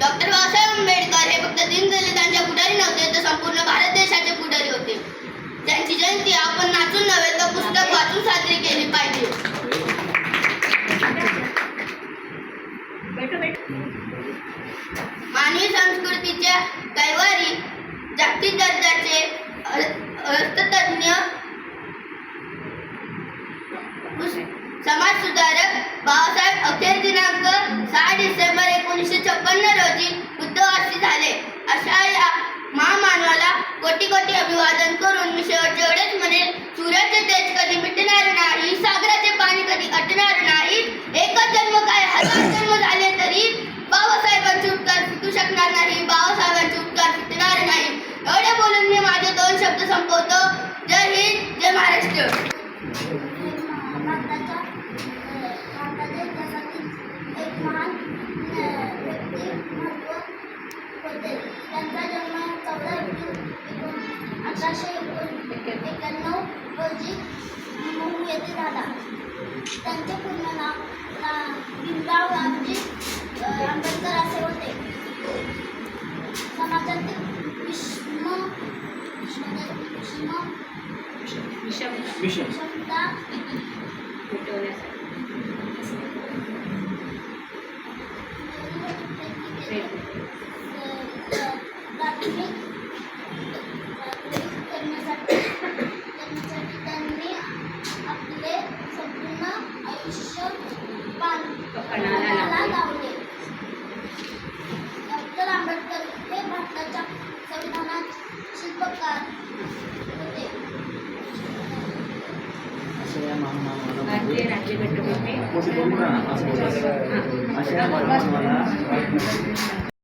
Doctor Babasaheb Ambedkar हे फक्त पुढारी नव्हते तर संपूर्ण भारत देशाचे पुढारी होते. त्यांची जयंती आपण नाचून नव्हे तर पुस्तक वाचून साजरी केली पाहिजे. मानवी संस्कृतीच्या कैवारी जागतिक दर्जाचे अर्थतज्ञ समाज सुधारक बाबासाहेब अशा या महामानवाला कोटी कोटी अभिवादन करून मी शेवट जेवढेच म्हणेल सूर्याचे तेज कधी मिटणार नाही सागराचे पाणी कधी अटणार नाही एकच जन्म काय हजार जन्म झाले तरी बाबासाहेबांचे उपकार फिटू शकणार नाही बाबासाहेबांचे उपकार फिटणार नाही. एवढे बोलून मी माझे दोन शब्द संपवतो. जय हिंद जय महाराष्ट्र. भारताच्या होते त्यांचा जन्म चौदा एप्रिल अठराशे एकोण एक्याण्णव रोजी महू येथे झाला. त्यांचे पूर्ण नाव रा- भीमराव रामजी आंबेडकर असे होते. समाजातील विषम विषम विषमता पणाला लावले डॉक्टर आंबेडकर हे भारताच्या संविधानात शिल्पकार होते भारतीय राज्यघटनेचे अशा